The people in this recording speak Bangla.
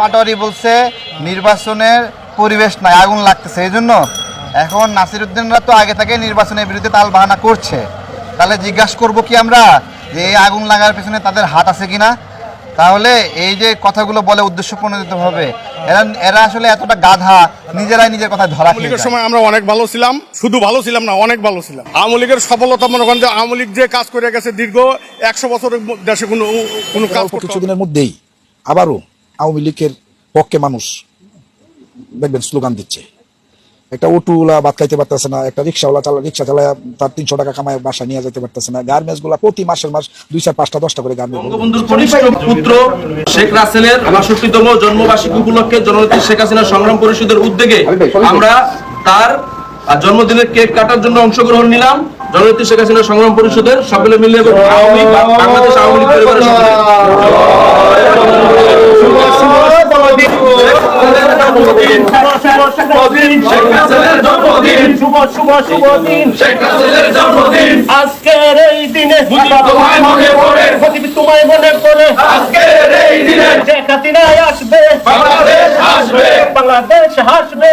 পাটোয়ারি বলছে নির্বাচনের পরিবেশ নাই আগুন লাগতেছে এই জন্য এখন নাসিরুদ্দিনরা তো আগে থেকে নির্বাচনের বিরুদ্ধে তাল বাহানা করছে। তাহলে জিজ্ঞাসা করব কি আমরা যে এই আগুন লাগার পেছনে তাদের হাত আছে কিনা? তাহলে এই যে কথাগুলো বলে উদ্দেশ্য প্রণোদিত হবে এরা এরা আসলে এতটা গাধা নিজেরাই নিজের কথা ধরা খেয়ে সময় আমরা অনেক ভালো ছিলাম শুধু ভালো ছিলাম না অনেক ভালো ছিলাম। আওয়ামী লীগের সফলতা মনে করেন যে আওয়ামী লীগ যে কাজ করে গেছে দীর্ঘ একশো বছরের দেশে কোনো কোনো কাজ কিছুদিনের মধ্যেই আবারও আওয়ামী লীগের পক্ষে মানুষ। দেখবেন স্লোগান দিচ্ছে। একটা অটোওয়ালা ভাত খাইতে পারতেছে না একটা রিক্সাওয়ালা চালা রিক্সা চালায় তার তিনশো টাকা কামায় বাসা নিয়ে যেতে পারতেছে না। গার্মেন্টসগুলা প্রতি মাসের মাস দুই চার পাঁচটা দশটা করে গার্মেন্টস বঙ্গবন্ধুর কনিষ্ঠ পুত্র শেখ রাসেলের বাষট্টিতম জন্মবার্ষিকী উপলক্ষে জননেত্রী শেখ হাসিনা সংগ্রাম পরিষদের উদ্যোগে আমরা তার জন্মদিনের কেক কাটার জন্য অংশগ্রহণ নিলাম। জননেত্রী শেখ হাসিনা সংগ্রাম পরিষদের সকলে মিলে এবং আওয়ামী বা- দিন। শুভ শুভ আজকের এই দিনে তোমায় মনে পড়ে। তোমায় মনে পড়ে। আজকের এই দিনে আসবে। বাংলাদেশ আসবে। বাংলাদেশ আসবে।